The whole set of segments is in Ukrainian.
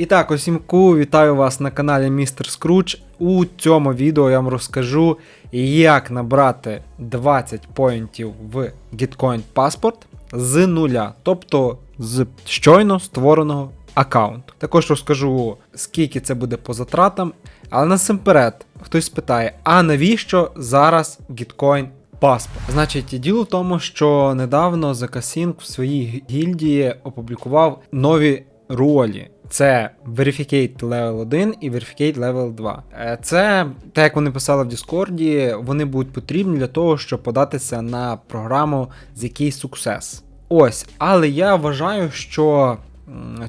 І так, усімку, вітаю вас на каналі Містер Скруч. У цьому відео я вам розкажу, як набрати 20 поінтів в Gitcoin Passport з нуля, тобто з щойно створеного аккаунту. Також розкажу, скільки це буде по затратам. Але насамперед, хтось спитає, а навіщо зараз Gitcoin паспорт. Значить, діло в тому, що недавно Закасінг в своїй гільдії опублікував нові ролі. Це Verificate Level 1 і Verificate Level 2. Е, Це, так як вони писали в Діскорді, вони будуть потрібні для того, щоб податися на програму з якийсь Success. Ось, але я вважаю, що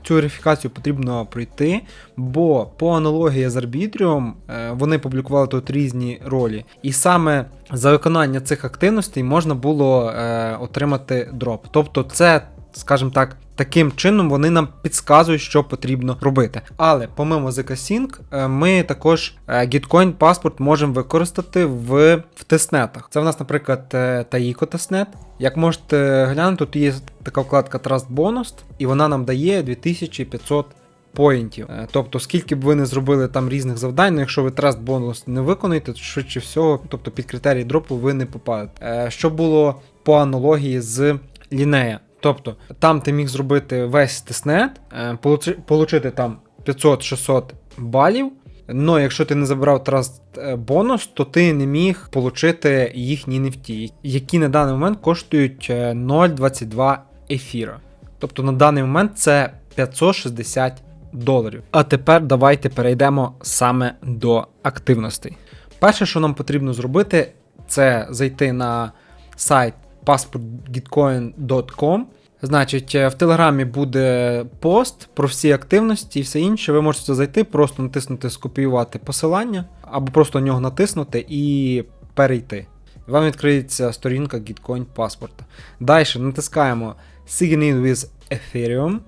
цю верифікацію потрібно пройти, бо по аналогії з Arbitrium е, вони публікували тут різні ролі. І саме за виконання цих активностей можна було е, отримати дроп. Тобто, це, скажімо так, таким чином вони нам підказують, що потрібно робити. Але помимо ZK Sync, е, ми також е, Gitcoin паспорт можемо використати в, в тестнетах. Це в нас, наприклад, е, Taiko тестнет. Як можете глянути, тут є така вкладка Trust Bonus, і вона нам дає 2500 поінтів. Тобто, скільки б ви не зробили там різних завдань, ну якщо ви траст бонус не виконуєте, то швидше всього, тобто під критерії дропу ви не попадете. Що було по аналогії з лінея. Тобто, там ти міг зробити весь тестнет, е, получити там 500-600 балів. Но якщо ти не забрав траст е, бонус, то ти не міг отримати їхні нефті, які на даний момент коштують е, 0,22 ефіра. Тобто на даний момент це 560 доларів. А тепер давайте перейдемо саме до активностей. Перше, що нам потрібно зробити, це зайти на сайт passportgitcoin.com. Значить, е, в Телеграмі буде пост про всі активності і все інше. Ви можете зайти, просто натиснути скопіювати посилання, або просто на нього натиснути і перейти. Вам відкриється сторінка Gitcoin паспорта. Далі натискаємо Sign in with Ethereum.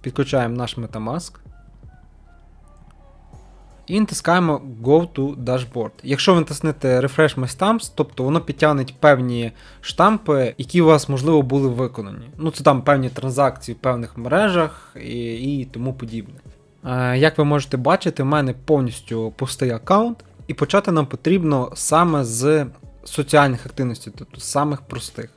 Підключаємо наш Metamask. І натискаємо Go to Dashboard. Якщо ви натиснете Refresh My Stamps, тобто воно підтягне певні штампи, які у вас, можливо, були виконані. Ну, це там певні транзакції в певних мережах і, і тому подібне. Е, як ви можете бачити, в мене повністю пустий аккаунт, і почати нам потрібно саме з соціальних активностей, тобто з самих простих.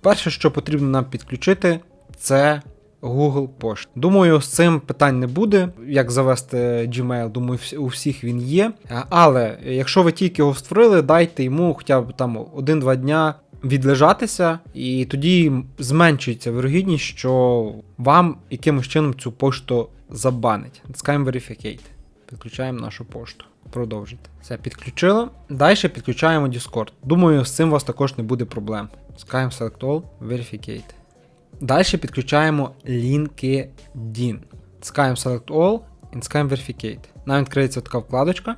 Перше, що потрібно нам підключити, це Google Post. Думаю, з цим питань не буде. Як завести Gmail, думаю, у всіх він є. Е, Але якщо ви тільки його створили, дайте йому хоча б там 1-2 дня відлежатися, і тоді зменшується вирогідність, що вам якимось чином цю пошту забанить. Натискаємо Verificate. Підключаємо нашу пошту. Продовжити. Все, підключили. Далі підключаємо Discord. Думаю, з цим у вас також не буде проблем. Натискаємо Select All, Verificate. Далі підключаємо LinkedIn. Тискаємо Select All і натискаємо Verificate. Нам відкриється така вкладочка.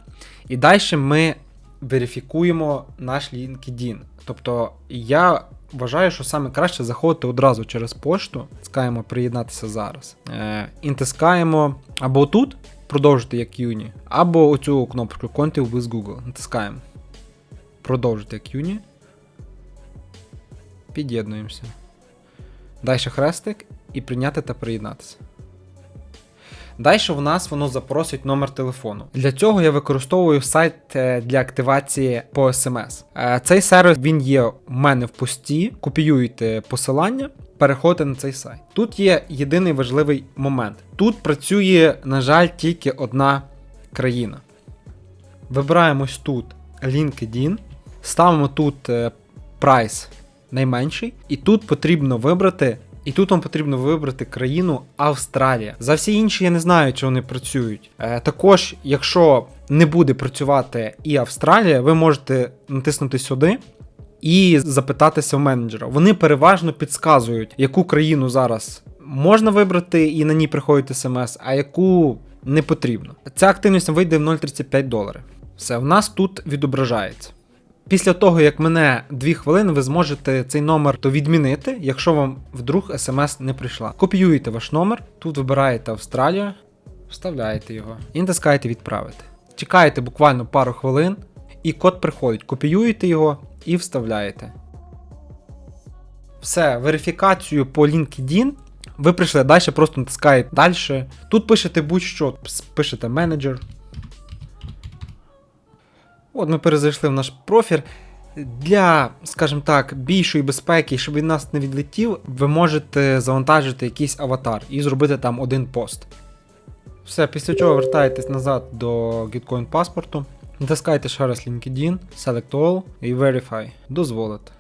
І далі ми верифікуємо наш LinkedIn. Тобто я вважаю, що саме краще заходити одразу через пошту. Тискаємо приєднатися зараз. Е, і натискаємо або тут продовжити як Юні, або оцю кнопочку Contact with Google. Натискаємо. Продовжити як Юні. Під'єднуємося. Далі хрестик і прийняти та приєднатися. Далі в нас воно запросить номер телефону. Для цього я використовую сайт е, для активації по смс. Е, Цей сервіс він є у мене в пості. Копіюєте посилання, переходите на цей сайт. Тут є єдиний важливий момент. Тут працює, на жаль, тільки одна країна. Вибираємось тут LinkedIn, ставимо тут е, прайс найменший, і тут потрібно вибрати. І тут вам потрібно вибрати країну Австралія. За всі інші я не знаю, чи вони працюють. Е, також, якщо не буде працювати і Австралія, ви можете натиснути сюди і запитатися в менеджера. Вони переважно підказують, яку країну зараз можна вибрати і на ній приходить смс, а яку не потрібно. Ця активність вийде в 0,35 доларів. Все, в нас тут відображається. Після того, як мене 2 хвилини, ви зможете цей номер то відмінити, якщо вам вдруг смс не прийшла. Копіюєте ваш номер, тут вибираєте Австралія, вставляєте його і натискаєте відправити. Чекаєте буквально пару хвилин, і код приходить. Копіюєте його і вставляєте. Все, верифікацію по LinkedIn Ви прийшли далі, просто натискаєте далі. Тут пишете будь-що, пишете менеджер. От ми перезайшли в наш профіль. Для, скажімо так, більшої безпеки, щоб він нас не відлетів, ви можете завантажити якийсь аватар і зробити там один пост. Все, після чого вертаєтесь назад до Gitcoin паспорту, натискаєте ще раз LinkedIn, Select All і Verify. Дозволите.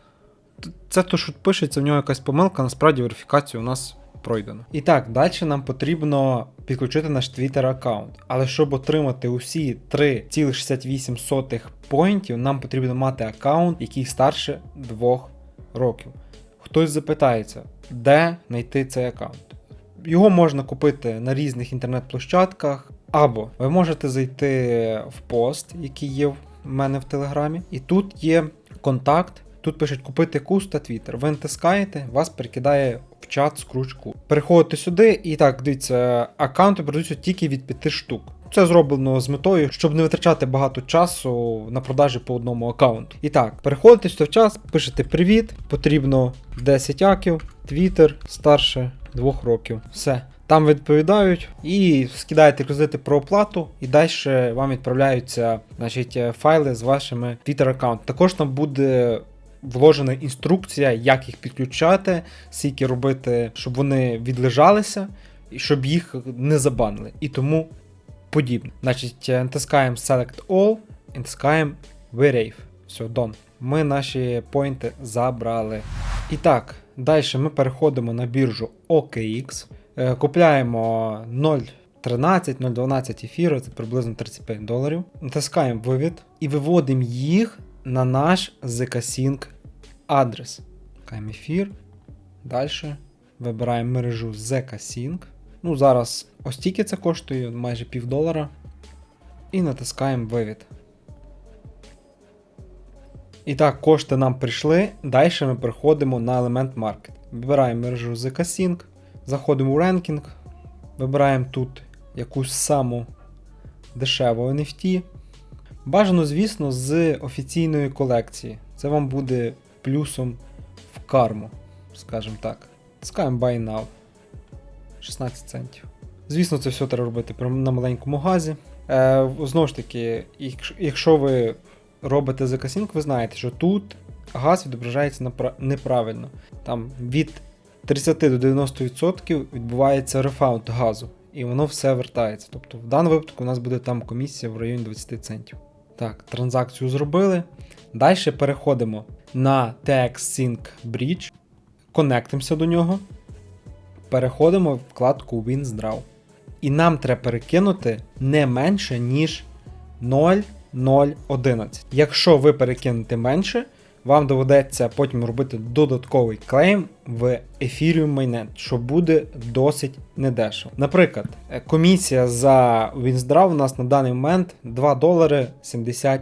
Т- Це то, що пишеться, в нього якась помилка, насправді верифікацію у нас пройдено. І так, далі нам потрібно підключити наш Twitter аккаунт. Але щоб отримати усі 3,68 поінтів, нам потрібно мати аккаунт, який старше 2 років. Хтось запитається, де знайти цей аккаунт. Його можна купити на різних інтернет-площадках, або ви можете зайти в пост, який є в мене в Телеграмі, і тут є контакт. Тут пишуть купити кус та твіттер. Ви натискаєте, вас перекидає в чат з крючку. Переходите сюди, і так, дивіться, аккаунти продаються тільки від 5 штук. Це зроблено з метою, щоб не витрачати багато часу на продажі по одному аккаунту. І так, переходите сюди в час, пишете привіт, потрібно 10 аків, твіттер старше 2 років. Все. Там відповідають і скидаєте реквізити про оплату, і далі вам відправляються значить, файли з вашими Twitter аккаунтами. Також там буде вложена інструкція, як їх підключати, скільки робити, щоб вони відлежалися, і щоб їх не забанили. І тому подібне. Значить, е, натискаємо Select All, натискаємо Verave. Все, done. Ми наші поінти забрали. І так, далі ми переходимо на біржу OKX. Е, Купляємо 0.13, 0.12 ефіру, це приблизно 35 доларів. Натискаємо вивід і виводимо їх на наш ZK-Sync адрес. Натискаємо ефір. Далі вибираємо мережу ZK-Sync. Ну, зараз ось тільки це коштує майже пів долара. І натискаємо вивід. І так, кошти нам прийшли. Далі ми переходимо на елемент Market. Вибираємо мережу ZK-Sync, заходимо у ренкінг, вибираємо тут якусь саму дешеву NFT. Бажано, звісно, з офіційної колекції. Це вам буде плюсом в карму, скажімо так. Скаємо Buy Now. 16 центів. Звісно, це все треба робити на маленькому газі. Е, знову ж таки, якщо- ви робите закасінг, ви знаєте, що тут газ відображається неправильно. Там від 30 до 90% відбувається рефаунд газу, і воно все вертається. Тобто в даному випадку у нас буде там комісія в районі 20 центів. Так, транзакцію зробили. Далі переходимо на TXSync Bridge, конектимося до нього, переходимо в вкладку WinSdraw. І нам треба перекинути не менше, ніж 0,011. Якщо ви перекинете менше, вам доведеться потім робити додатковий клейм в Ethereum Mainnet, що буде досить недешево. Наприклад, е, комісія за WinSdraw у нас на даний момент 2 долари 70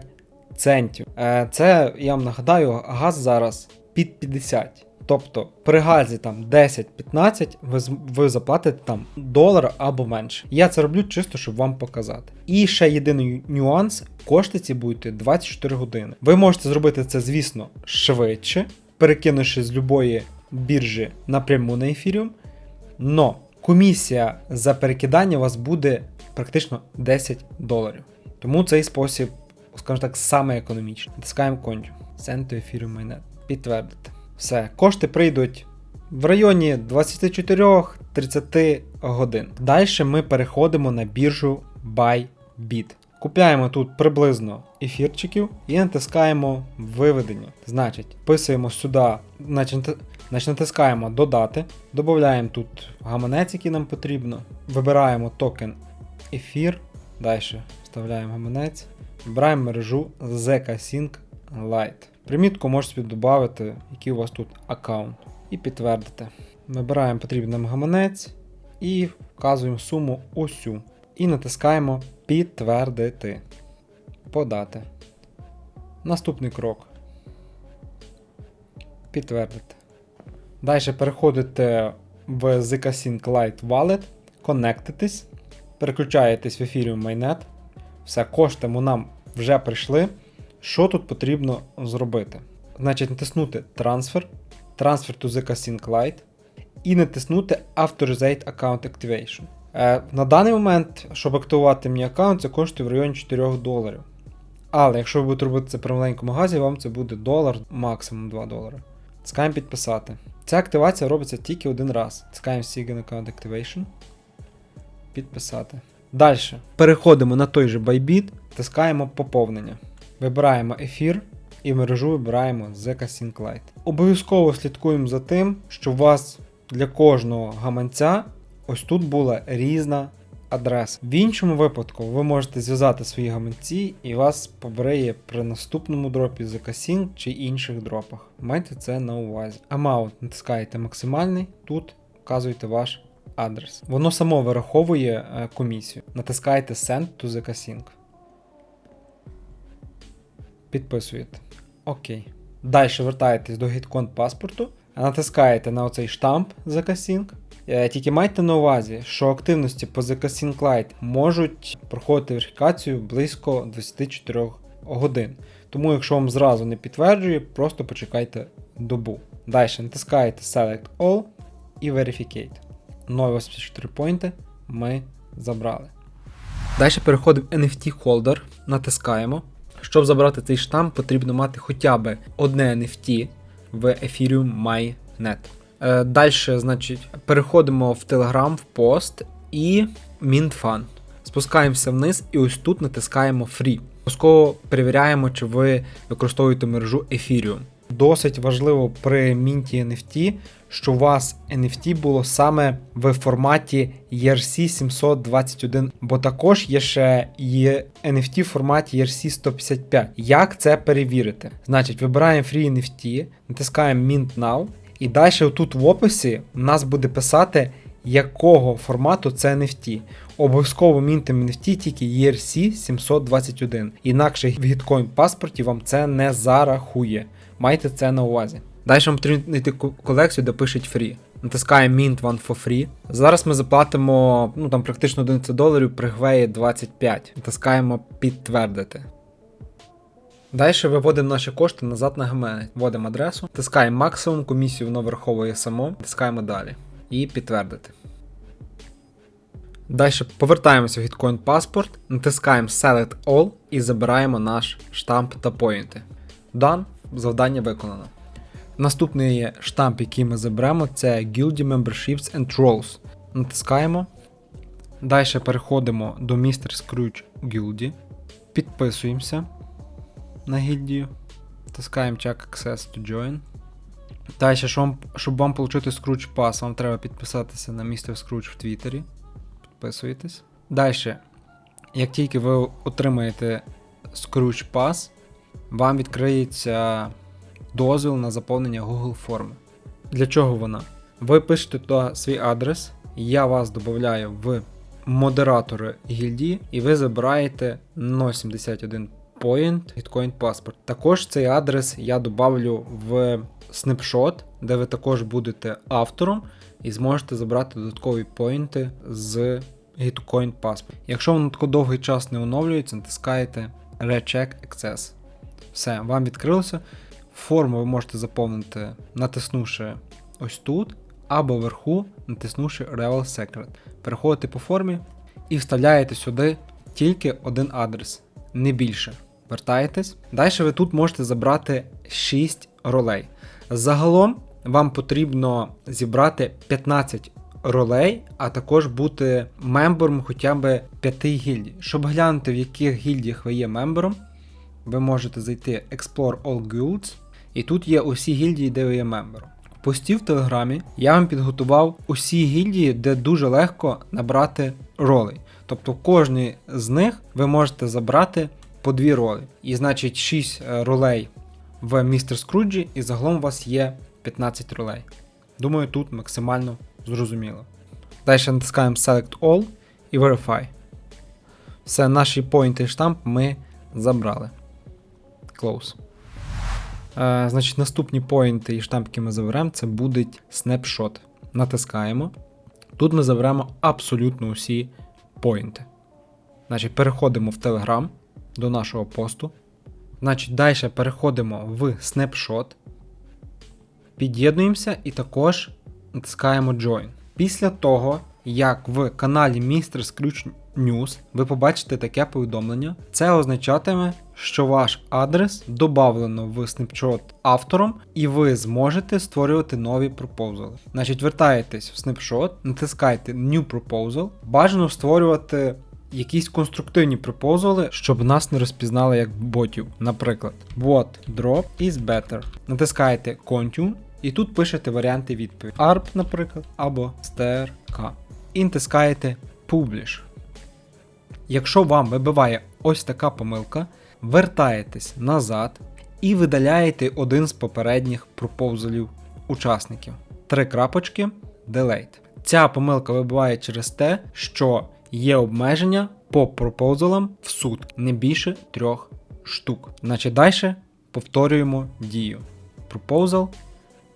центів. Е, Це, я вам нагадаю, газ зараз під 50. Тобто при газі там 10-15 ви, ви заплатите там долар або менше. Я це роблю чисто, щоб вам показати. І ще єдиний нюанс: кошти ці будуть 24 години. Ви можете зробити це, звісно, швидше, перекинувши з любої біржі напряму на ефіріум. Но комісія за перекидання у вас буде практично 10 доларів. Тому цей спосіб, скажімо так, саме економічний. Кончу. Send to Ethereum Mainnet. Підтвердити. Все, кошти прийдуть в районі 24-30 годин. Далі ми переходимо на біржу Bybit. Купляємо тут приблизно ефірчиків і натискаємо виведення. Значить, вписуємо сюди, значить, натискаємо додати, додаємо тут гаманець, який нам потрібно. Вибираємо токен ефір. Далі вставляємо гаманець. Вибираємо мережу ZK-Sync Lite. Примітку можете додати, який у вас тут аккаунт. І підтвердити. Вибираємо потрібний гаманець і вказуємо суму усю. І натискаємо підтвердити. Подати. Наступний крок. Підтвердити. Далі переходите в ZK-Sync Lite Wallet, конектитесь, переключаєтесь в Ethereum Mainnet. Все, кошти нам вже прийшли. Що тут потрібно зробити? Значить, натиснути трансфер, трансфер to ZK Sync Lite і натиснути Authorizate Account Activation. На даний момент, щоб активувати мій аккаунт, це коштує в районі 4 доларів. Але якщо ви будете робити це при маленькому газі, вам це буде долар, максимум 2 долари. Тискаємо підписати. Ця активація робиться тільки один раз. Тискаємо Sign Account Activation. Підписати. Далі. Переходимо на той же Bybit, тискаємо поповнення. Вибираємо ефір і мережу вибираємо ZK Sync Lite. Обов'язково слідкуємо за тим, що у вас для кожного гаманця ось тут була різна адреса. В іншому випадку ви можете зв'язати свої гаманці і вас побереє при наступному дропі ZK Sync чи інших дропах. Майте це на увазі. Amount натискаєте максимальний, тут вказуєте ваш адрес. Воно само вираховує е, комісію. Натискаєте Send to ZK Sync. Підписуєте. Окей. Далі вертаєтесь до GitCon паспорту, натискаєте на оцей штамп ZK-Sync. Е, Тільки майте на увазі, що активності по ZK-Sync Lite можуть проходити верифікацію близько 24 годин. Тому, якщо вам зразу не підтверджує, просто почекайте добу. Далі натискаєте Select All і Verificate. Нові 84 поінти ми забрали. Далі переходимо в NFT Holder, натискаємо. Щоб забрати цей штамп, потрібно мати хоча б одне NFT в Ethereum MyNet. Е, Далі, значить, переходимо в Telegram, в пост і MintFun. Спускаємося вниз і ось тут натискаємо Free. Обов'язково перевіряємо, чи ви використовуєте мережу Ethereum. Досить важливо при мінті NFT, що у вас NFT було саме в форматі ERC 721, бо також є ще є NFT в форматі ERC 155. Як це перевірити? Значить, вибираємо Free NFT, натискаємо Mint Now, і далі тут в описі у нас буде писати, якого формату це NFT. Обов'язково мінтим NFT тільки ERC 721. Інакше в Gitcoin паспорті вам це не зарахує. Майте це на увазі. Далі вам потрібно знайти колекцію, де пишуть free. Натискаємо Mint One for Free. Зараз ми заплатимо ну, там, практично 11 доларів при гвеї 25. Натискаємо підтвердити. Далі виводимо наші кошти назад на гаманець. Вводимо адресу, тискаємо максимум, комісію воно враховує само, тискаємо далі. І підтвердити. Далі повертаємося в Gitcoin паспорт, натискаємо Select All і забираємо наш штамп та поінти. Done, завдання виконано. Наступний штамп, який ми заберемо, це Guildy Memberships and Roles. Натискаємо. Далі переходимо до Mr. Scrooge Guildy. Підписуємося на гільдію. Тискаємо Check Access to Join. Далі, щоб вам отримати Scrooge Pass, вам треба підписатися на Mr. Scrooge в Твіттері. Підписуєтесь. Далі, як тільки ви отримаєте Scrooge Pass, вам відкриється дозвіл на заповнення Google форми. Для чого вона? Ви пишете туди свій адрес, я вас додаю в модератори гільдії, і ви забираєте 0.71 point Bitcoin паспорт. Також цей адрес я додавлю в снапшот, де ви також будете автором і зможете забрати додаткові поінти з Gitcoin паспорт. Якщо воно тако довгий час не оновлюється, натискаєте Recheck Access. Все, вам відкрилося. Форму ви можете заповнити, натиснувши ось тут, або вверху, натиснувши Revel Secret. Переходите по формі і вставляєте сюди тільки один адрес, не більше. Вертаєтесь. Далі ви тут можете забрати 6 ролей. Загалом вам потрібно зібрати 15 ролей, а також бути мембером хоча б 5 гільдій. Щоб глянути, в яких гільдіях ви є мембером, ви можете зайти Explore All Guilds, і тут є усі гільдії, де ви є мембером. В пості в Телеграмі я вам підготував усі гільдії, де дуже легко набрати ролей. Тобто в кожній з них ви можете забрати по дві ролі. І значить 6 ролей в Містер Скруджі, і загалом у вас є 15 ролей. Думаю, тут максимально зрозуміло. Далі натискаємо Select All і Verify. Все, наші поінти і штамп ми забрали. Close. Е, значить, наступні поінти і штамп, які ми заберемо, це буде снапшот. Натискаємо. Тут ми заберемо абсолютно усі поінти. Значить, переходимо в Telegram до нашого посту. Значить, далі переходимо в снапшот. Під'єднуємося і також натискаємо Join. Після того, як в каналі Mr. Scrooge News ви побачите таке повідомлення, це означатиме, що ваш адрес додавлено в Snapshot автором, і ви зможете створювати нові пропозали. Значить, вертаєтесь в Snapshot, натискаєте New Proposal, бажано створювати. Якісь конструктивні пропозали, щоб нас не розпізнали як ботів. Наприклад, what drop is better. Натискаєте Continue і тут пишете варіанти відповіді. ARP, наприклад, або STRK. І натискаєте Publish. Якщо вам вибиває ось така помилка, вертаєтесь назад і видаляєте один з попередніх пропозалів учасників. Три крапочки Delete. Ця помилка вибиває через те, що є обмеження по пропозалам в сутки, не більше трьох штук. Значить, далі повторюємо дію. Proposal,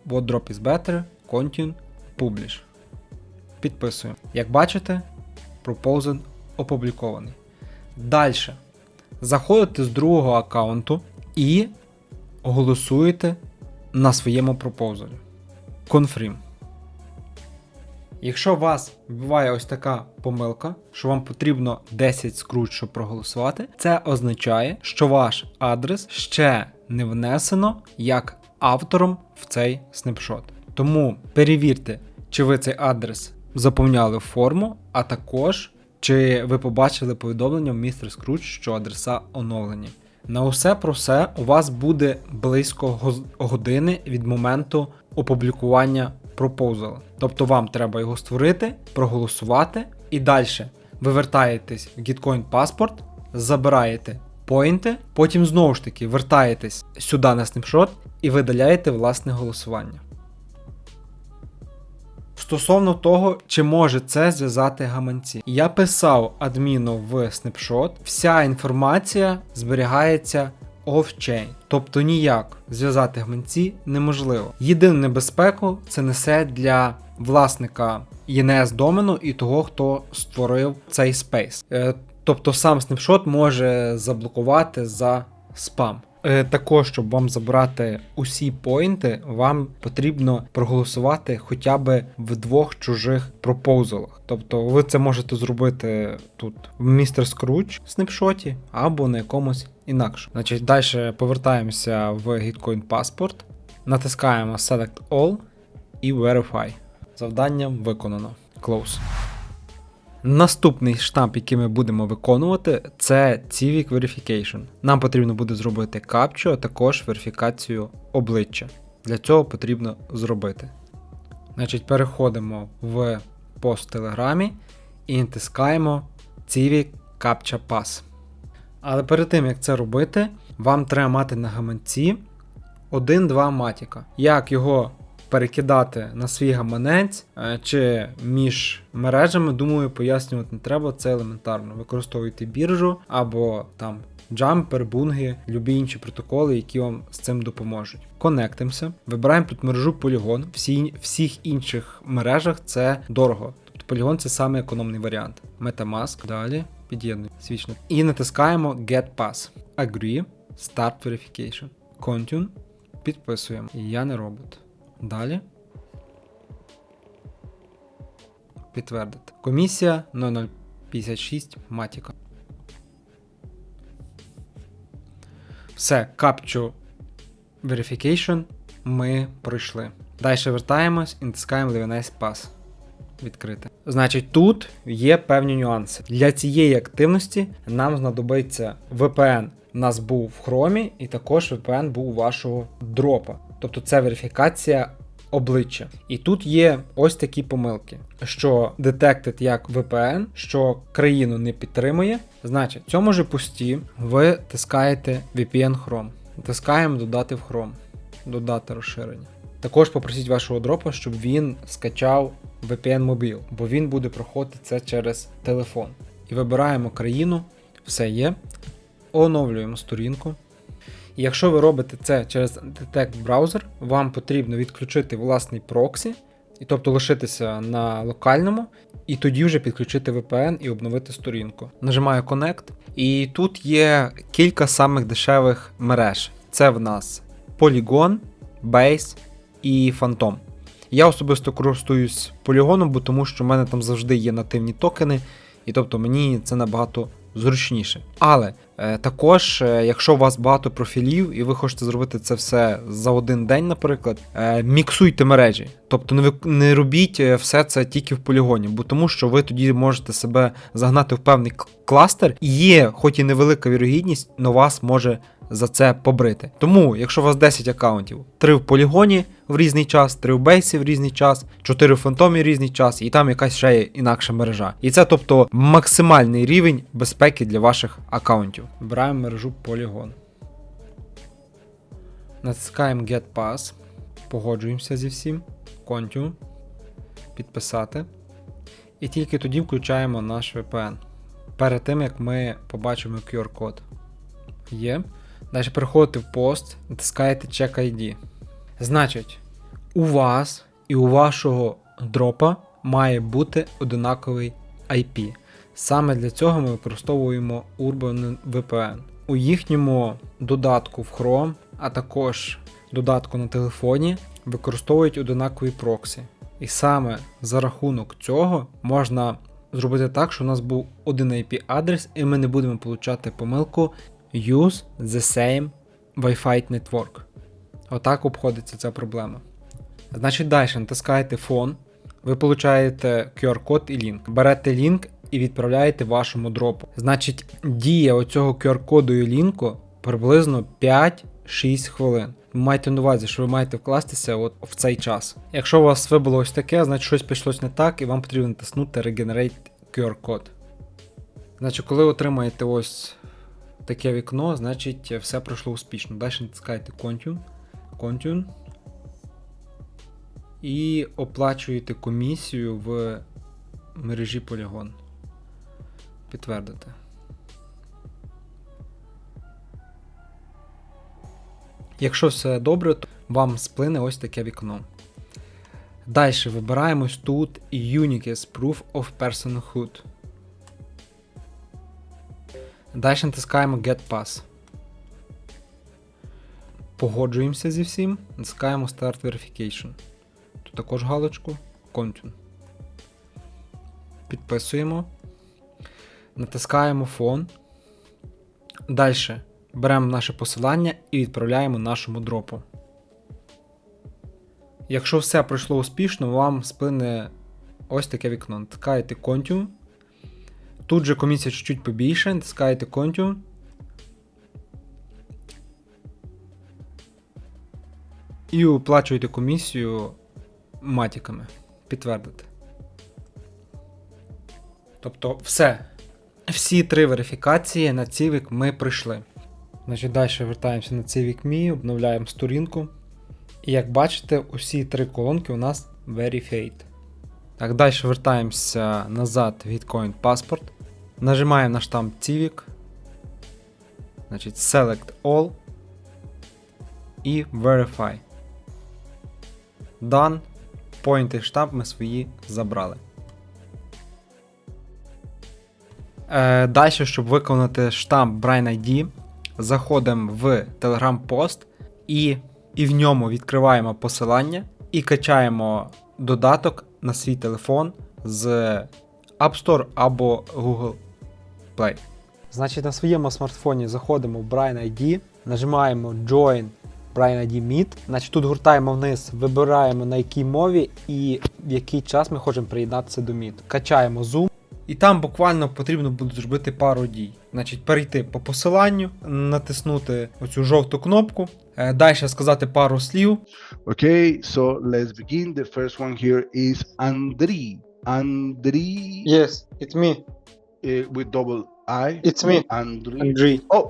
what drop is better, continue, publish. Підписуємо. Як бачите, proposal опублікований. Далі. Заходите з другого аккаунту і голосуєте на своєму пропозалі. Confirm. Якщо у вас буває ось така помилка, що вам потрібно 10 скрут, щоб проголосувати, це означає, що ваш адрес ще не внесено як автором в цей снапшот. Тому перевірте, чи ви цей адрес заповняли форму, а також чи ви побачили повідомлення в містер Скруч, що адреса оновлені. На усе про все у вас буде близько години від моменту опублікування пропозала. Тобто вам треба його створити, проголосувати і далі ви вертаєтесь в Gitcoin паспорт, забираєте поінти, потім знову ж таки вертаєтесь сюди на снапшот і видаляєте власне голосування. Стосовно того, чи може це зв'язати гаманці. Я писав адміну в Snapshot, вся інформація зберігається off-chain, тобто ніяк зв'язати гаманці неможливо. Єдину небезпеку це несе для власника ENS домену і того, хто створив цей спейс. Е, Тобто сам Snapshot може заблокувати за спам. Е, Також, щоб вам забрати усі поінти, вам потрібно проголосувати хоча б в двох чужих пропозалах. Тобто ви це можете зробити тут в Mr. Scrooge снапшоті або на якомусь інакше. Значить, далі повертаємося в Gitcoin Passport, натискаємо Select All і Verify. Завдання виконано. Close. Наступний штамп, який ми будемо виконувати, це Civic Verification. Нам потрібно буде зробити капчу, а також верифікацію обличчя. Для цього потрібно зробити. Значить, переходимо в пост в Телеграмі і натискаємо Civic Captcha Pass. Але перед тим як це робити, вам треба мати на гаманці 1-2 матіка. Як його перекидати на свій гаманець е, чи між мережами, думаю, пояснювати не треба, це елементарно. Використовуйте біржу або там Jumper, Bungie, любі інші протоколи, які вам з цим допоможуть. Конектимося, вибираємо тут мережу Polygon, всі, всіх інших мережах це дорого. Тобто Polygon це саме економний варіант. Metamask, далі під'єднуй свічно. І натискаємо Get Pass. Agree, Start Verification. Continue. Підписуємо. Я не робот. Далі. Підтвердити. Комісія 0056 Матіка. Все, Capture Verification ми пройшли. Далі вертаємось і натискаємо Leonese Pass. Відкрити. Значить, тут є певні нюанси. Для цієї активності нам знадобиться VPN. У нас був в Chrome, і також VPN був у вашого дропа. Тобто це верифікація обличчя. І тут є ось такі помилки, що detected як VPN, що країну не підтримує. Значить, в цьому же пості ви тискаєте VPN Chrome. Тискаємо додати в Chrome, додати розширення. Також попросіть вашого дропа, щоб він скачав VPN Mobile, бо він буде проходити це через телефон. І вибираємо країну, все є. Оновлюємо сторінку. Якщо ви робите це через Detect браузер, вам потрібно відключити власний проксі, і тобто лишитися на локальному, і тоді вже підключити VPN і обновити сторінку. Нажимаю Connect, і тут є кілька самих дешевих мереж. Це в нас Polygon, Base і Phantom. Я особисто користуюсь полігоном, бо тому що в мене там завжди є нативні токени, і тобто мені це набагато зручніше. Але також, е, якщо у вас багато профілів і ви хочете зробити це все за один день, наприклад, е, міксуйте мережі. Тобто не, не робіть е, все це тільки в полігоні, бо тому що ви тоді можете себе загнати в певний кластер, і є, хоч і невелика вірогідність, але вас може за це побрити. Тому, якщо у вас 10 аккаунтів, 3 в полігоні в різний час, 3 в бейсі в різний час, 4 в фантомі в різний час, і там якась ще є інакша мережа. І це тобто максимальний рівень безпеки для ваших аккаунтів. Вибираємо мережу полігон. Натискаємо Get Pass. Погоджуємося зі всім. Continue. Підписати. І тільки тоді включаємо наш VPN. Перед тим як ми побачимо QR-код. Є. Далі переходите в пост, натискаєте Check ID. Значить, у вас і у вашого дропа має бути одинаковий IP. Саме для цього ми використовуємо Urban VPN. У їхньому додатку в Chrome, а також додатку на телефоні, використовують одинакові проксі. І саме за рахунок цього можна зробити так, що у нас був один IP-адрес, і ми не будемо получати помилку Use the same Wi-Fi network. Отак обходиться ця проблема. Значить, далі натискаєте фон, ви получаєте QR-код і лінк. Берете лінк і відправляєте вашому дропу. Значить, дія оцього QR-коду і лінку приблизно 5-6 хвилин. Майте на увазі, що ви маєте вкластися от в цей час. Якщо у вас вибуло ось таке, значить щось пішлось не так, і вам потрібно натиснути Regenerate QR-код. Значить, коли отримаєте ось таке вікно, значить все пройшло успішно. Далі натискаєте Continue. Continue. І оплачуєте комісію в мережі Polygon. Підтвердити. Якщо все добре, то вам сплине ось таке вікно. Далі вибираємо ось тут Uniques Proof of Personhood. Далі натискаємо Get Pass. Погоджуємося зі всім, натискаємо Start Verification. Тут також галочку Continue. Підписуємо. Натискаємо фон. Далі беремо наше посилання і відправляємо нашому дропу. Якщо все пройшло успішно, вам сплине ось таке вікно. Натискаєте Continue. Тут же комісія чуть-чуть побільше, натискаєте Continue. І оплачуєте комісію матіками. Підтвердити. Тобто все. Всі три верифікації на Civic ми пройшли. Значить, далі вертаємося на Civic Me, обновляємо сторінку. І як бачите, усі три колонки у нас Verified. Так, далі вертаємося назад в Gitcoin Passport. Нажимаємо на штамп Civic. Значить, Select All. І Verify. Done. Point і штамп ми свої забрали. Е, Далі, щоб виконати штамп Brain ID, заходимо в Telegram пост і, і в ньому відкриваємо посилання і качаємо додаток на свій телефон з App Store або Google Play. Значить, на своєму смартфоні заходимо в Brain ID, нажимаємо Join Brain ID Meet. Значить, тут гуртаємо вниз, вибираємо на якій мові і в який час ми хочемо приєднатися до Meet. Качаємо Zoom. І там буквально потрібно буде зробити пару дій. Значить, перейти по посиланню, натиснути оцю жовту кнопку, е, далі сказати пару слів. Okay, so let's begin. The first one here is Andri. Andri Yes, it's me, uh, with double I. It's me. Andri. Andrei. Oh,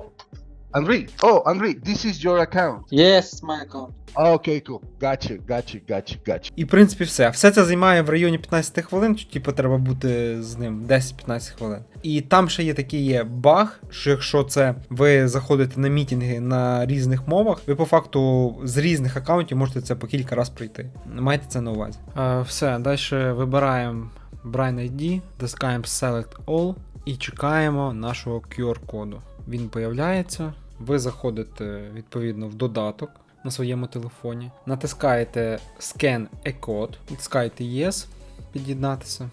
Andri. Oh, Andri, this is your account. Yes, my account. Okay, cool. Gotcha, gotcha, gotcha, gotcha. І в принципі все. Все це займає в районі 15 хвилин, типу треба бути з ним 10-15 хвилин. І там ще є такий є баг, що якщо це ви заходите на мітінги на різних мовах, ви по факту з різних аккаунтів можете це по кілька разів пройти. Майте це на увазі. Е, все, далі вибираємо Brain ID, тискаємо Select All і чекаємо нашого QR-коду. Він появляється. Ви заходите відповідно в додаток. на своєму телефоні. Натискаєте Scan a Code, натискаєте Yes, під'єднатися.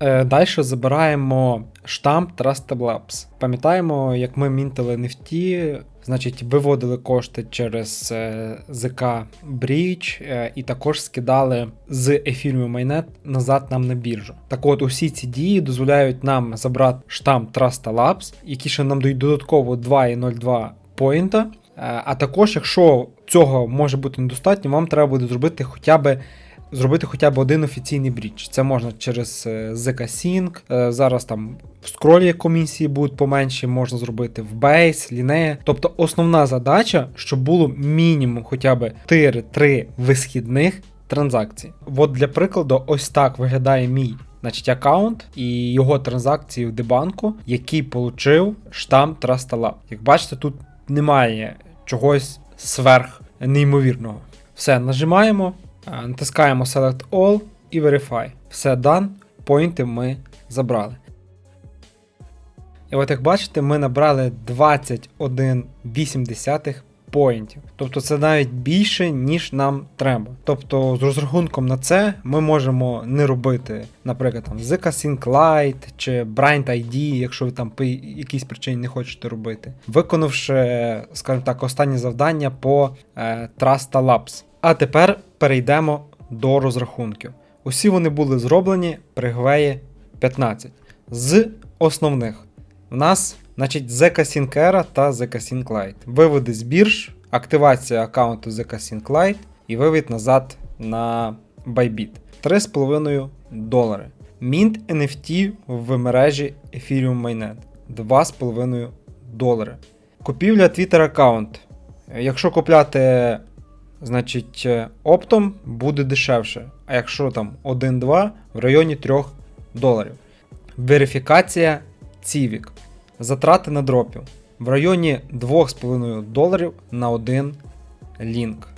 Е, Далі забираємо штамп Trustable Labs. Пам'ятаємо, як ми мінтили NFT, значить, виводили кошти через е, ZK Bridge е, і також скидали з Ethereum Mainnet назад нам на біржу. Так от, усі ці дії дозволяють нам забрати штамп Trustable Labs, які ще нам дають додатково 2,02 поінта. Е, А також, якщо цього може бути недостатньо, вам треба буде зробити хоча б зробити хоча б один офіційний брідж. Це можна через е, ZK Sync. е, Зараз там в скролі комісії будуть поменші, можна зробити в Base, Linea. Тобто основна задача, щоб було мінімум хоча б 4-3 висхідних транзакцій. От для прикладу, ось так виглядає мій значить, аккаунт і його транзакції в дебанку, який получив штамп Trustala. Як бачите, тут немає чогось сверх неймовірного. Все, нажимаємо, е, натискаємо Select All і Verify. Все done, поінти ми забрали. І от як бачите, ми набрали 21,8 поінтів. Тобто це навіть більше, ніж нам треба. Тобто, з розрахунком на це ми можемо не робити, наприклад, там ZK Sync Lite чи Bright ID, якщо ви там по якійсь причині не хочете робити, виконавши, скажімо так, останнє завдання по е, Trust Labs. А тепер перейдемо до розрахунків. Усі вони були зроблені при Гвеї 15. З основних в нас, значить, ZK Sync Era та ZK Sync Lite. Виводи з бірж, активація аккаунту ZK Sync Lite і вивід назад на Bybit. 3,5 долари. Mint NFT в мережі Ethereum Mainnet 2,5 долари. Купівля Twitter аккаунт. Якщо купляти значить, е, оптом буде дешевше. А якщо там 1-2 в районі 3 доларів. Верифікація Civic. Затрати на дропів в районі 2,5 доларів на один лінк.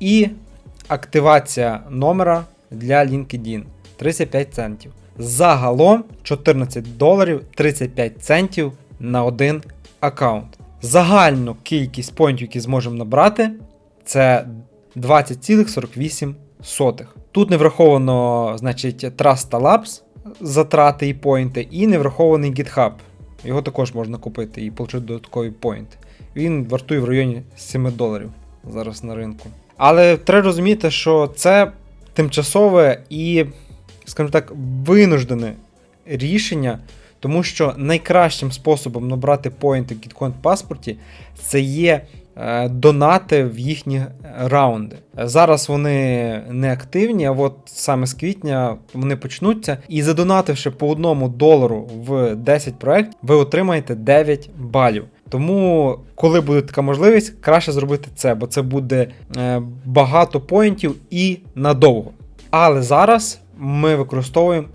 І активація номера для LinkedIn 35 центів. Загалом 14 доларів 35 центів на один аккаунт. Загальну кількість поінтів, які зможемо набрати, це 20,48. Тут не враховано, значить, Trust Labs, затрати і поінти, і не врахований GitHub. Його також можна купити і отримати додаткові поінти. Він вартує в районі 7 доларів зараз на ринку. Але треба розуміти, що це тимчасове і, скажімо так, винуждене рішення, тому що найкращим способом набрати поінти в Gitcoin паспорті це є донати в їхні раунди. Зараз вони не активні, а от саме з квітня вони почнуться. І задонативши по одному долару в 10 проєктів, ви отримаєте 9 балів. Тому, коли буде така можливість, краще зробити це, бо це буде е, багато поінтів і надовго. Але зараз ми використовуємо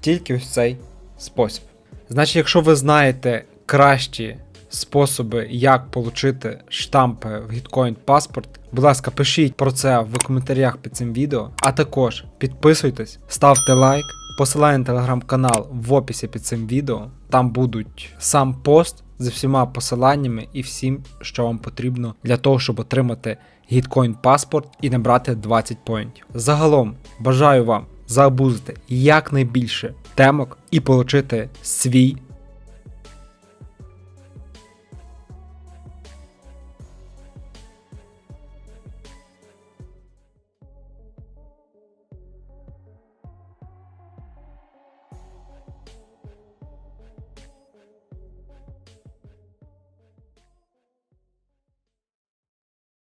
тільки ось цей спосіб. Значить, якщо ви знаєте кращі способи, як отримати штампи в Gitcoin паспорт, будь ласка, пишіть про це в коментарях під цим відео. А також підписуйтесь, ставте лайк, посилання на телеграм-канал в описі під цим відео. Там будуть сам пост з всіма посиланнями і всім, що вам потрібно для того, щоб отримати Gitcoin паспорт і набрати 20 поінтів. Загалом бажаю вам заабузити якнайбільше темок і отримати свій